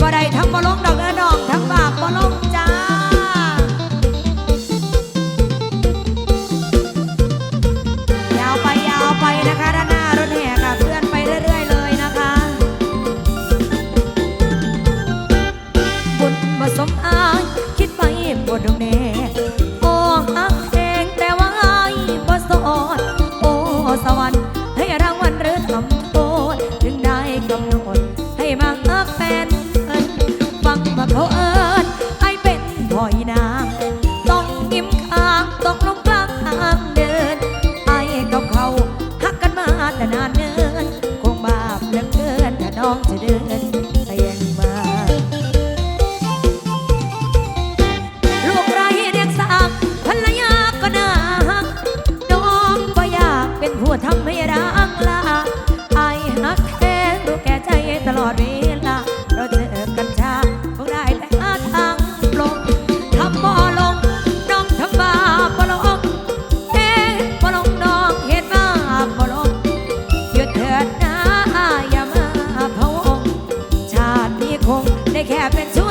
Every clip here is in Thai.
บ่ได้ทั้งบ่ลงดอกเด้อ make happen.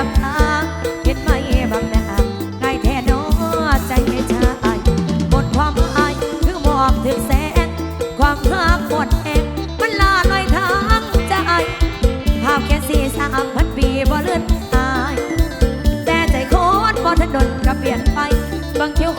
เห็นไหมบางนางแท้นอใจให้ชายหมดความอายถึงมอบถึงแสน ความหักหมดแหงมัลาลอยทางใจภาพแค่สี่สามพันปีบ่เลื่อนอาแต่ใจโคตรบ่ทันนก็เปลี่ยนไป บางเที่ยว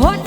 คน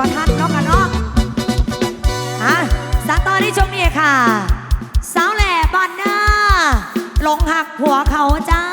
บ่ทันเนาะกันเนาะอะสาตอที่ชมเนี่ยค่ะ สาวแหล่บอนหน้าลงหักหัวเขาจ้า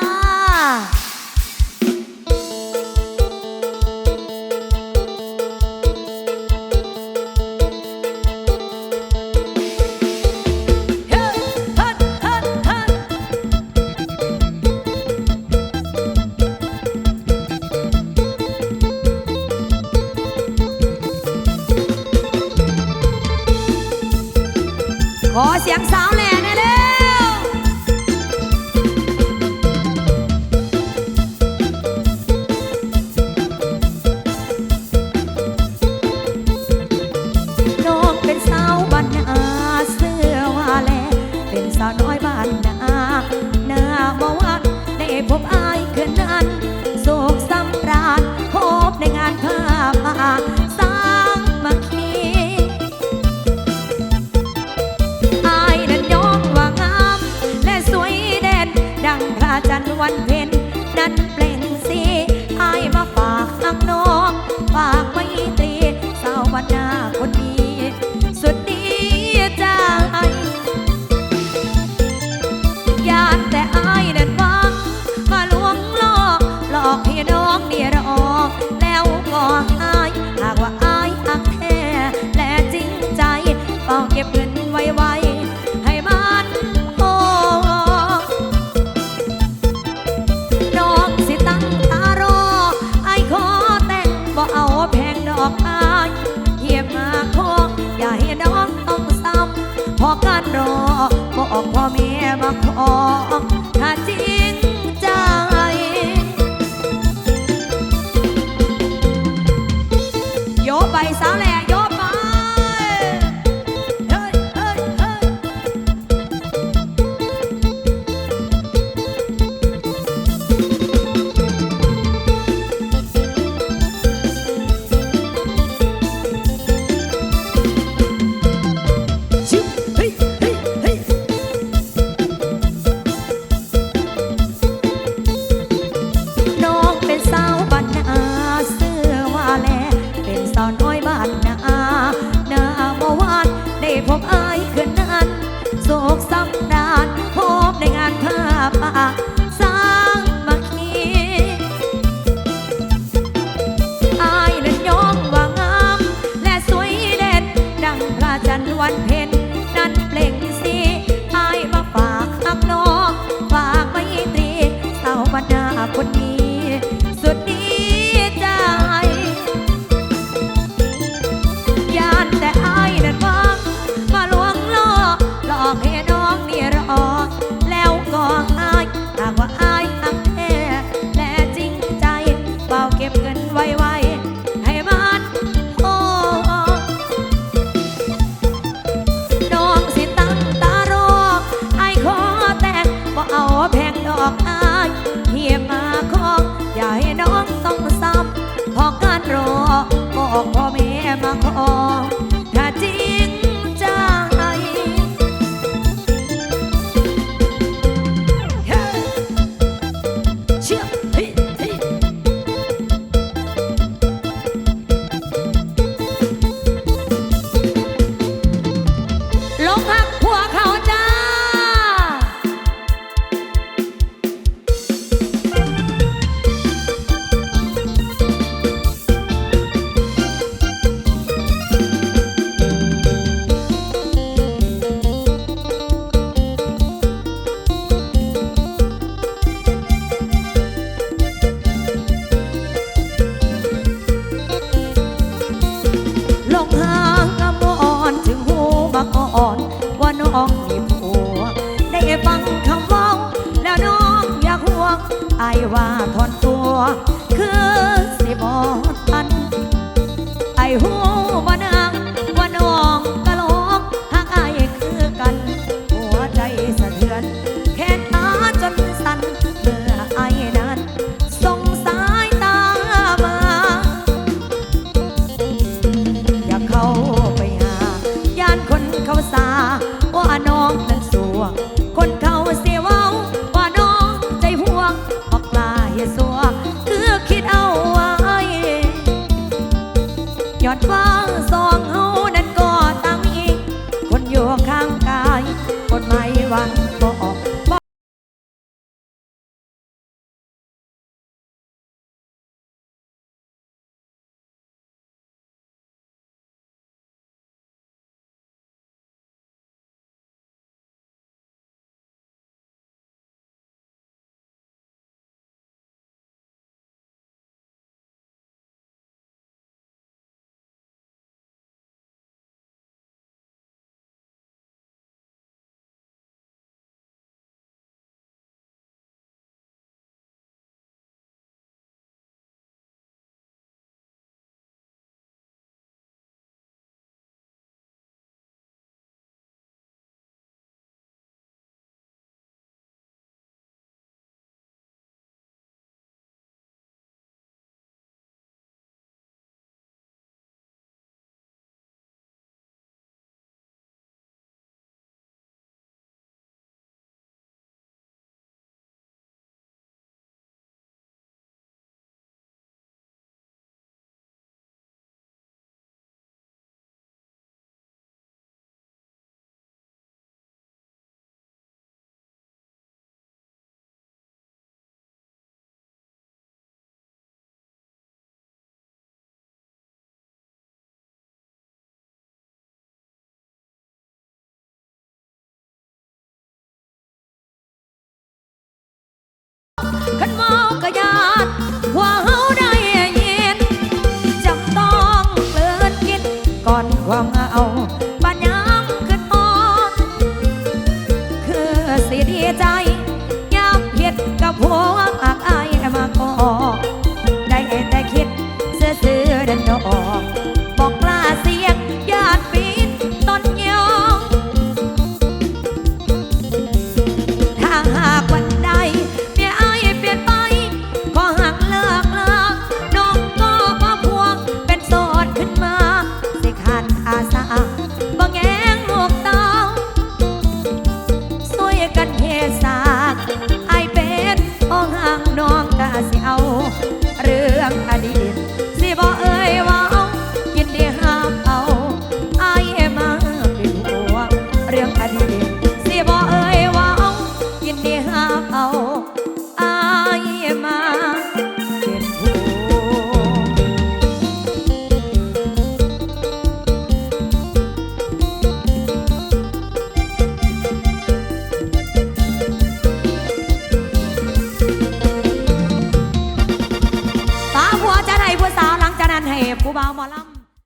อกพ่อแม่มาขอถ้าจริงใจโยไปสาวแหล่โยไ